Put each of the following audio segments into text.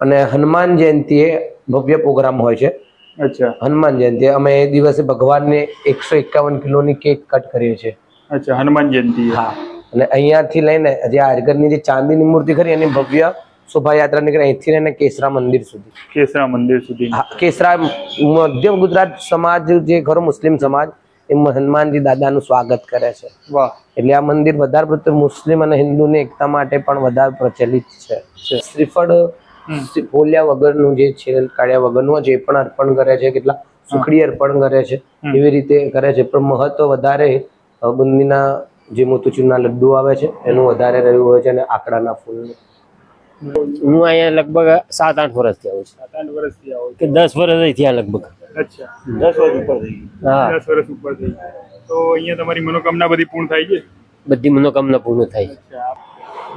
અને હનુમાન જયંતિએ ભવ્ય પ્રોગ્રામ હોય છે. અચ્છા. હનુમાન જયંતિ અમે એ દિવસે ભગવાનને એકસો એકાવન કિલોની કેક કટ કરીએ છીએ. અચ્છા હનુમાન જયંતિ હા. અને અહીંયાથી લઈને જે આજગરની જે ચાંદીની મૂર્તિ ખરી એની ભવ્ય શોભાયાત્રા નીકળે અહીંથી લઈને કેસરા મંદિર સુધી. કેસરા મંદિર સુધી. હા, કેસરા મધ્ય ગુજરાત સમાજ જે ખરો મુસ્લિમ સમાજ એ હનુમાનજી દાદાનું સ્વાગત કરે છે. વાહ. એટલે આ મંદિર વધારે પડતું મુસ્લિમ અને હિન્દુની એકતા માટે પણ વધારે પ્રચલિત છે. શ્રીફળ ફોલ્યા વગરનું જે છે કાઢ્યા વગરનું જે પણ અર્પણ કરે છે કેટલા સુખડી અર્પણ કરે છે એવી રીતે કરે છે. પણ મહત્વ વધારે બુંદીના જે મોતીચૂરના લડ્ડુ આવે છે એનું વધારે રહ્યું હોય છે અને આકડાના ફૂલનું હું અહીંયા લગભગ સાત આઠ વર્ષથી આવું છું. સાત આઠ વર્ષથી આવો કે દસ વર્ષ થયા લગભગ. અચ્છા. દસ વર્ષ ઉપર થઈ હા. દસ વર્ષ ઉપર થઈ તો અહીંયા તમારી મનોકામના બધી પૂર્ણ થાય છે? બધી મનોકામના પૂર્ણ થાય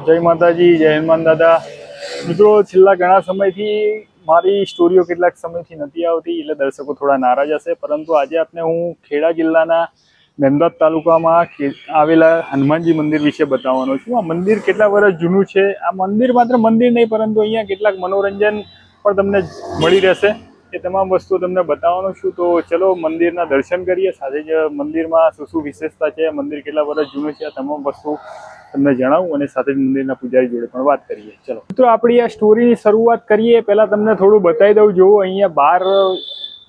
જય માતાજી જય હનુમાન દાદા. મિત્રો, છેલ્લા ઘણા સમયથી મારી સ્ટોરીઓ કેટલાક સમયથી નથી આવતી, એટલે દર્શકો થોડા નારાજ હશે. પરંતુ આજે આપને હું ખેડા જિલ્લાના મેમદાદ તાલુકામાં આવેલા હનુમાનજી મંદિર વિશે બતાવવાનો છું. આ મંદિર કેટલા વર્ષ જૂનું છે? આ મંદિર માત્ર મંદિર નહીં, પરંતુ અહીંયા કેટલાક મનોરંજન પણ તમને મળી રહેશે. એ તમામ વસ્તુ તમને બતાવવાનો છું. તો ચલો, મંદિરના દર્શન કરીએ. સાથે જ મંદિરમાં શું શું વિશેષતા છે? મંદિર કેટલા વર્ષ જૂનું છે? આ તમામ વસ્તુ તમને જણાવું અને સાથે જ મંદિરના પૂજારી જોડે પણ વાત કરીએ. ચલો. મિત્રો, આપણી આ સ્ટોરીની શરૂઆત કરીએ. પહેલાં તમને થોડું બતાવી દઉં. જો અહીંયા બહાર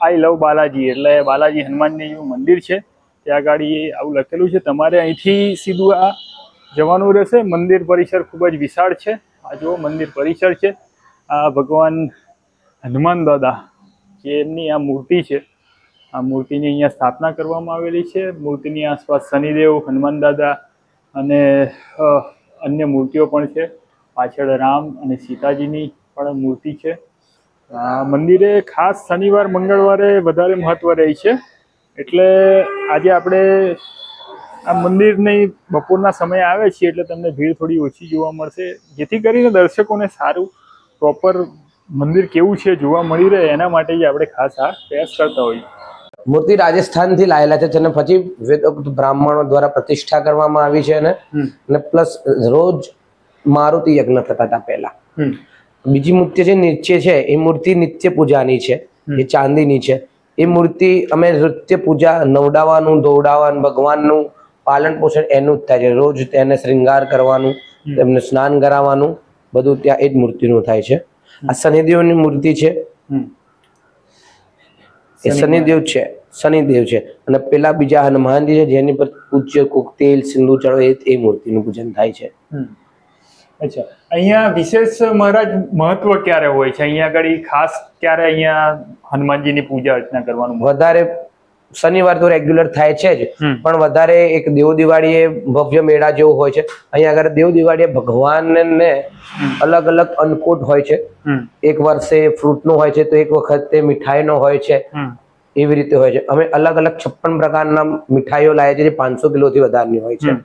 આઈ લવ બાલાજી. એટલે બાલાજી હનુમાનજીનું મંદિર છે. ત્યાં ગાડી આવું લખેલું છે. તમારે અહીંથી સીધું આ જવાનું રહેશે. મંદિર પરિસર ખૂબ જ વિશાળ છે. આ જો મંદિર પરિસર છે. આ ભગવાન હનુમાન દાદા જે એમની આ મૂર્તિ છે. આ મૂર્તિની અહીંયા સ્થાપના કરવામાં આવેલી છે. મૂર્તિની આસપાસ શનિદેવ, હનુમાન દાદા અને અન્ય મૂર્તિઓ પણ છે. પાછળ રામ અને સીતાજીની પણ મૂર્તિ છે. મંદિરે ખાસ શનિવાર, મંગળવારે વધારે મહત્વ રહે છે. એટલે આજે આપણે આ મંદિરની બપોરના સમયે આવે છીએ એટલે તમને ભીડ થોડી ઓછી જોવા મળશે. જેથી કરીને દર્શકોને સારું, પ્રોપર મંદિર કેવું છે જોવા મળી રહે એના માટે જ આપણે ખાસ આ પ્રયાસ કરતા હોઈએ. મૂર્તિ રાજસ્થાનથી લાયેલા છે અને પછી બ્રાહ્મણો દ્વારા પ્રતિષ્ઠા કરવામાં આવી છે અને પ્લસ રોજ મારુતિ યજ્ઞ થતા હતા પહેલા. બીજી મૂર્તિ જે નીચે છે એ મૂર્તિ નિત્ય પૂજાની છે એ ચાંદીની છે. એ મૂર્તિ અમે નૃત્ય પૂજા નવડાવવાનું દોડાવવાનું ભગવાનનું પાલન પોષણ એનું જ થાય છે. રોજ તેને શ્રૃંગાર કરવાનું તેમને સ્નાન કરાવવાનું બધું ત્યાં એ જ મૂર્તિનું થાય છે. આ શનિદેવની મૂર્તિ છે. એ શનિદેવ. છે શનિદેવ છે. અને પેલા બીજા હનુમાનજી છે જેની પર પૂજ્ય કોક તેલ સિંદૂર ચડવે એ એ મૂર્તિનું પૂજન થાય છે. અચ્છા. અહીંયા વિશેષ મહારાજ મહત્વ ક્યારે હોય છે? અહીંયા આગળ ખાસ ક્યારે અહીંયા હનુમાનજીની પૂજા અર્ચના કરવાનું? વધારે શનિવાર તો રેગ્યુલર થાય છે જ. પણ વધારે એક દેવ દિવાળી એ ભવ્ય મેળા જેવું હોય છે. અહીંયા આગળ દેવ દિવાળી એ ભગવાનને અલગ અલગ અન્નકૂટ હોય છે. એક વર્ષે ફ્રૂટનો હોય છે તો એક વખતે મીઠાઈનો હોય છે. એવી રીતે હોય છે. અમે અલગ અલગ છપ્પન પ્રકારના મીઠાઈઓ લાવીએ છીએ જે પાંચસો કિલોથી વધારની હોય છે.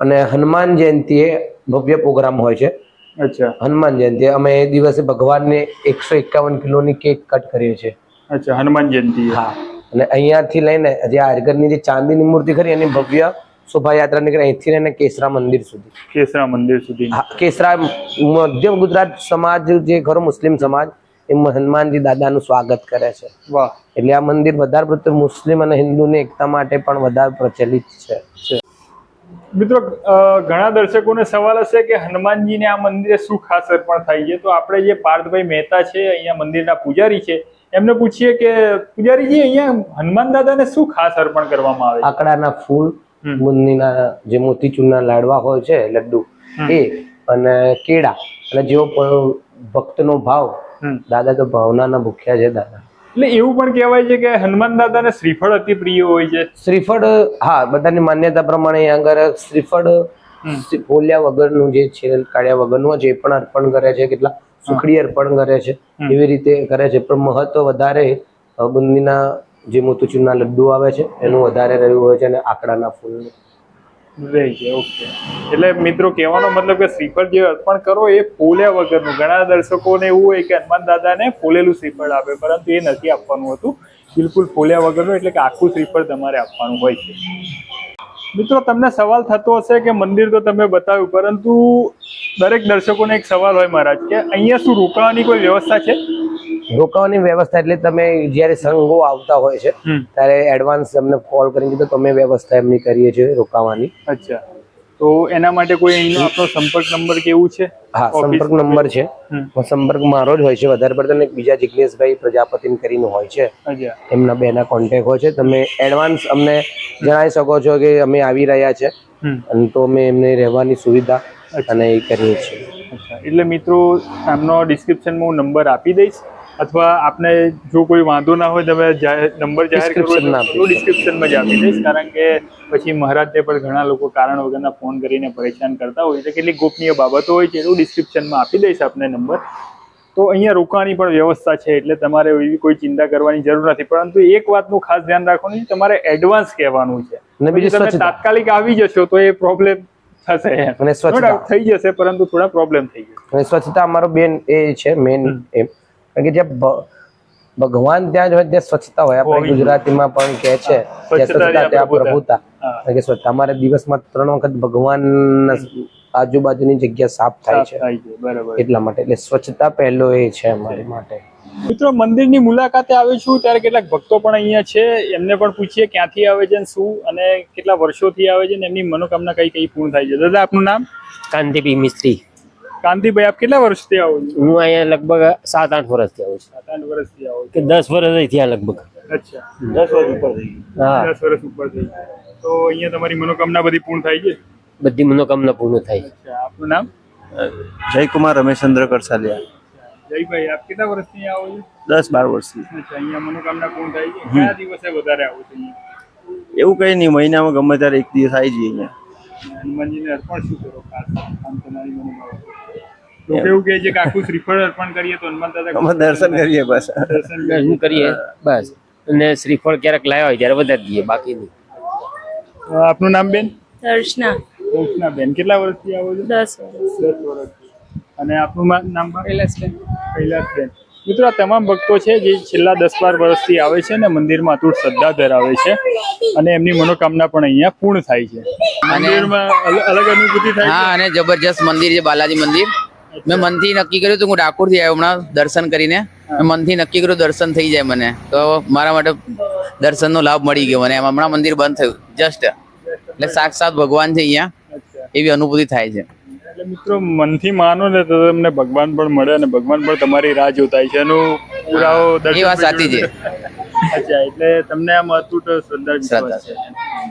અને હનુમાન જયંતિએ ભવ્ય પ્રોગ્રામ હોય છે. અચ્છા. હનુમાન જયંતિ અમે એ દિવસે ભગવાનને એકસો એકાવન કિલોની કેક કટ કરીએ છીએ. અચ્છા હનુમાન જયંતિ હા. અને અહીંયાથી લઈને જે આરગરની જે ચાંદીની મૂર્તિ ખરી એની ભવ્ય શોભાયાત્રા નીકળે અહીંથી લઈને કેસરા મંદિર સુધી. કેસરા મંદિર સુધી. કેસરા મધ્ય ગુજરાત સમાજ જે ખરો મુસ્લિમ સમાજ એ હનુમાનજી દાદાનું સ્વાગત કરે છે. વાહ. એટલે આ મંદિર વધારે પડતું મુસ્લિમ અને હિન્દુની એકતા માટે પણ વધારે પ્રચલિત છે. મિત્રો ઘણા દર્શકોને સવાલ હશે કે હનુમાનજીને આ મંદિરે શું ખાસ અર્પણ થાય છે? તો આપણે જે પાર્થભાઈ મહેતા છે અહીંયા મંદિરના પૂજારી છે એમને પૂછીએ કે પૂજારીજી અહીંયા હનુમાન દાદાને શું ખાસ અર્પણ કરવામાં આવે આકડાના ફૂલ. બુંદીના જે મોતીચૂરના લાડવા હોય છે લડ્ડુ એ અને કેળા અને જેવો ભક્તનો ભાવ દાદા તો ભાવનાના ભૂખ્યા છે દાદા. એટલે એવું પણ કહેવાય છે કે હનુમાન દાદાને શ્રીફળ અતિ પ્રિય હોય છે. શ્રીફળ હા બધાની માન્યતા પ્રમાણે અહીંયા આગળ શ્રીફળ શ્રી- ફોલ્યા વગરનું જે છે કાઢ્યા વગરનું જે પણ અર્પણ કરે છે કેટલા સુખડી અર્પણ કરે છે. એવી રીતે કરે છે. પણ મહત્વ વધારે બુંદીના જે મોતીચૂરના લડ્ડુ આવે છે એનું વધારે રહ્યું હોય છે અને આકડાના ફૂલ. છે. ઓકે. એટલે મિત્રો કહેવાનો મતલબ કે શ્રીફળ જે અર્પણ કરો એ ફૂલ્યા વગરનું. ઘણા દર્શકોને એવું હોય કે હનુમાન દાદાને ફૂલેલું શ્રીફળ આપે પરંતુ એ નથી આપવાનું હતું. બિલકુલ ફોલ્યા વગરનું એટલે કે આખું શ્રીફળ તમારે આપવાનું હોય છે. મિત્રો તમને સવાલ થતો હશે કે મંદિર તો તમે બતાવ્યું પરંતુ દરેક દર્શકોને એક સવાલ હોય મહારાજ કે અહીંયા શું રોકાવાની કોઈ વ્યવસ્થા છે? રોકાવાની વ્યવસ્થા એટલે તમે જ્યારે સંઘો આવતા હોય છે ત્યારે એડવાન્સ અમને કોલ કરીને કીધું તો અમે વ્યવસ્થા એમની કરીએ છીએ રોકાવાની. અચ્છા. તો એના માટે કોઈ અહીંનો આપણો સંપર્ક નંબર કેવું છે? હા સંપર્ક નંબર છે. સંપર્ક મારો જ હોય છે. વધારે પડતો એક બીજા જિગ્નેશભાઈ પ્રજાપતિ કરીને હોય છે. એમના બેના કોન્ટેક હોય છે. તમે એડવાન્સ અમને જણાવી શકો છો કે અમે આવી રહ્યા છે. અને તો અમે એમને રહેવાની સુવિધા અને એ કરીએ છીએ. એટલે મિત્રો આમનો ડિસ્ક્રિપ્શનમાં હું નંબર આપી દઈશ. અથવા આપને જો કોઈ વાંધો ના હોય તમે નંબર જાહેર તો ડિસ્ક્રિપ્શનમાં જ આપી દઈશ. કારણ કે પછી મહારાજને પણ ઘણા લોકો કારણ વગરના ફોન કરીને પરેશાન કરતા હોય છે. કેટલીક ગોપનીય બાબતો હોય છે એવું ડિસ્ક્રિપ્શનમાં આપી દઈશ આપને નંબર. તો અહીંયા રોકાવાની પણ વ્યવસ્થા છે એટલે તમારે એવી કોઈ ચિંતા કરવાની જરૂર નથી. પરંતુ એક વાતનું ખાસ ધ્યાન રાખવાનું છે તમારે એડવાન્સ કહેવાનું છે. તમે તાત્કાલિક આવી જશો તો એ પ્રોબ્લેમ થશે. અને સ્વચ્છતા. થઈ જશે પરંતુ થોડા પ્રોબ્લેમ થઈ જશે. અને સ્વચ્છતા અમારો બેન એ છે મેન એમ. કારણ કે જ્યાં ભગવાન ત્યાં જ હોય ત્યાં સ્વચ્છતા હોય. આપણે ગુજરાતીમાં પણ કહે છે સ્વચ્છતા ત્યાં પ્રભુતા. કે સ્વચ્છતા અમારે દિવસમાં ત્રણ વખત ભગવાન આજુબાજુની જગ્યા સાફ થાય છે. એટલા માટે એટલે સ્વચ્છતા પહેલો એ છે અમારી માટે. મિત્રો મંદિરની મુલાકાતે આવ્યો છું ત્યારે કેટલાક ભક્તો પણ અહીંયા છે. એમને પણ પૂછીએ ક્યાંથી આવે છે અને શું અને કેટલા વર્ષોથી આવે છે ને એમની મનોકામના કઈ કઈ પૂર્ણ થાય છે. દાદા આપનું નામ? કાંતિભાઈ મિસ્ત્રી. કાંતિભાઈ આપ કેટલા વર્ષથી આવો છો? હું અહીંયા લગભગ સાત આઠ વર્ષથી આવું છું. સાત આઠ વર્ષથી આવો કે દસ વર્ષ થયા લગભગ. અચ્છા. દસ વર્ષ ઉપર થઈ હા. દસ વર્ષ ઉપર થઈ તો અહીંયા તમારી મનોકામના બધી પૂર્ણ થાય છે બધી મનોકામના પૂર્ણ થાય છે આપનું નામ? જયકુમાર રમેશચંદ્ર કરસાલિયા. જયભાઈ આપ કેટલા વર્ષથી આવો છો? દસ બાર વર્ષથી. અચ્છા અહીંયા મનોકામના પૂર્ણ થાય છે કયા દિવસે વધારે આવો છો અહીંયા? એવું કઈ નહીં મહિનામાં ગમે ત્યારે એક દિવસ આવી જઈએ અહીંયા. હનુમાનજીને અર્પણ શું કરો ખાસ? આમ તમારી મનોભાવ. લોકો એવું કહે છે કે આખું શ્રીફળ અર્પણ કરીએ તો હનુમાન દાદા અમે દર્શન કરીએ બસ. દર્શન કરીએ. બસ. અને શ્રીફળ ક્યારેક લાવ્યા હોય ત્યારે વધારી દઈએ બાકી નહીં. આપનું નામ બેન? દર્શના દર્શના બેન. કેટલા વર્ષથી આવો છો? દસ વર્ષ. દસ વર્ષથી. અને આપનું નામ? કૈલાસબેન કૈલાસબેન મિત્રો આ તમામ ભક્તો છે જે છેલ્લા દસ બાર વર્ષથી આવે છે અને મંદિરમાં અતૂટ શ્રદ્ધા ધરાવે છે અને એમની મનોકામના પણ અહીંયા પૂર્ણ થાય છે. મંદિરમાં અલ- અલગ અનુભૂતિ થાય હા અને જબરજસ્ત મંદિર છે બાલાજી મંદિર. મેં મનથી નક્કી કર્યું હતું હું ડાકોરથી આવ્યો હમણાં દર્શન કરીને. મેં મનથી નક્કી કર્યું દર્શન થઈ જાય મને. તો મારા માટે દર્શનનો લાભ મળી ગયો મને. એમ હમણાં મંદિર બંધ થયું જસ્ટ એટલે સાક્ષાત ભગવાન છે અહીંયા. એવી અનુભૂતિ થાય છે. એટલે મિત્રો મનથી માનો ને તો તમને ભગવાન પણ મળે અને ભગવાન પણ તમારી રાહ જોતાય છે. એનું પુરાવો એ વાત સાચી છે. અચ્છા એટલે તમને આમ અતૂટ શ્રદ્ધા વિશ્વાસ છે.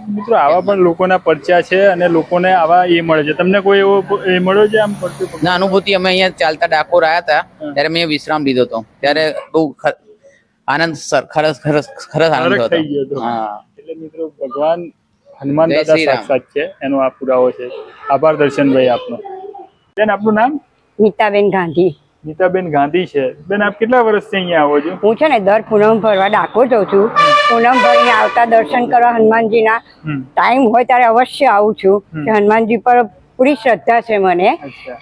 મિત્રો આવા પણ લોકોના પરચા છે અને લોકોને આવા એ મળે છે. તમને કોઈ એવો એ મળ્યો છે આમ પરચો ના અનુભૂતિ અમે અહીંયા ચાલતા ડાકોર આવ્યા હતા ત્યારે મેં વિશ્રામ લીધો હતો. ત્યારે બહુ આનંદ સર- ખરસ ખરસ ખરસ આનંદ હતો. થઈ ગયો હતો. હા. એટલે મિત્રો ભગવાન હનુમાન દાદા સાક્ષાત છે. એનો આ પુરાવો છે. આભાર દર્શનભાઈ આપનો. બેન આપનું નામ? નીતાબેન ગાંધી. નીતાબેન ગાંધી છે. બેન આપ કેટલા વર્ષથી અહીંયા આવો છો? હું છે ને દર પૂનમ ભરવા ડાકોર જઉં છું. પૂનમ ભરીને આવતા દર્શન કરવા હનુમાનજીના ના ટાઈમ હોય ત્યારે અવશ્ય આવું છું. કે હનુમાનજી પર પૂરી શ્રદ્ધા છે મને.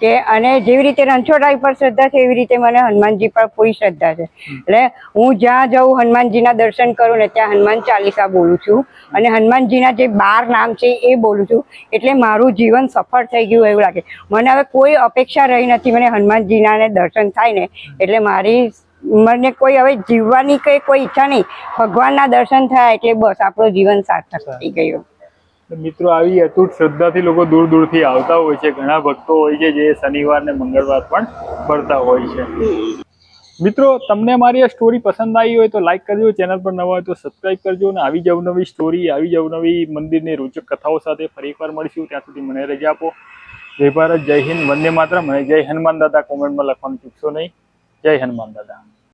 કે અને જેવી રીતે રણછોડરાય પર શ્રદ્ધા છે એવી રીતે મને હનુમાનજી પર પૂરી શ્રદ્ધા છે. એટલે હું જ્યાં જાઉં હનુમાનજીના દર્શન કરું ને ત્યાં હનુમાન ચાલીસા બોલું છું. અને હનુમાનજીના જે બાર નામ છે એ બોલું છું. એટલે મારું જીવન સફળ થઈ ગયું એવું લાગે. મને હવે કોઈ અપેક્ષા રહી નથી મને હનુમાનજીના ને દર્શન થાય ને એટલે મારી મને કોઈ હવે જીવવાની કઈ કોઈ ઈચ્છા નહીં. ભગવાનના દર્શન થયા એટલે બસ આપણું જીવન સાર્થક થઈ ગયું. મિત્રો, આવી અતૂટ શ્રદ્ધાથી લોકો દૂર દૂરથી આવતા હોય છે. ઘણા ભક્તો હોય છે જે શનિવાર ને મંગળવાર પણ ભરતા હોય છે. મિત્રો, તમને મારી આ સ્ટોરી પસંદ આવી હોય તો લાઈક કરજો. ચેનલ પર નવા હોય તો સબસ્ક્રાઇબ કરજો અને આવી જ અવનવી સ્ટોરી આવી જ અવનવી મંદિરની રોચક કથાઓ સાથે ફરી એકવાર મળીશું. ત્યાં સુધી મને રજા આપો. જય ભારત, જય હિન્દ. વંદે માતરમ અને જય હનુમાન દાદા. કોમેન્ટમાં લખવાનું ચૂકશો નહીં. જય હનુમાન દાદા.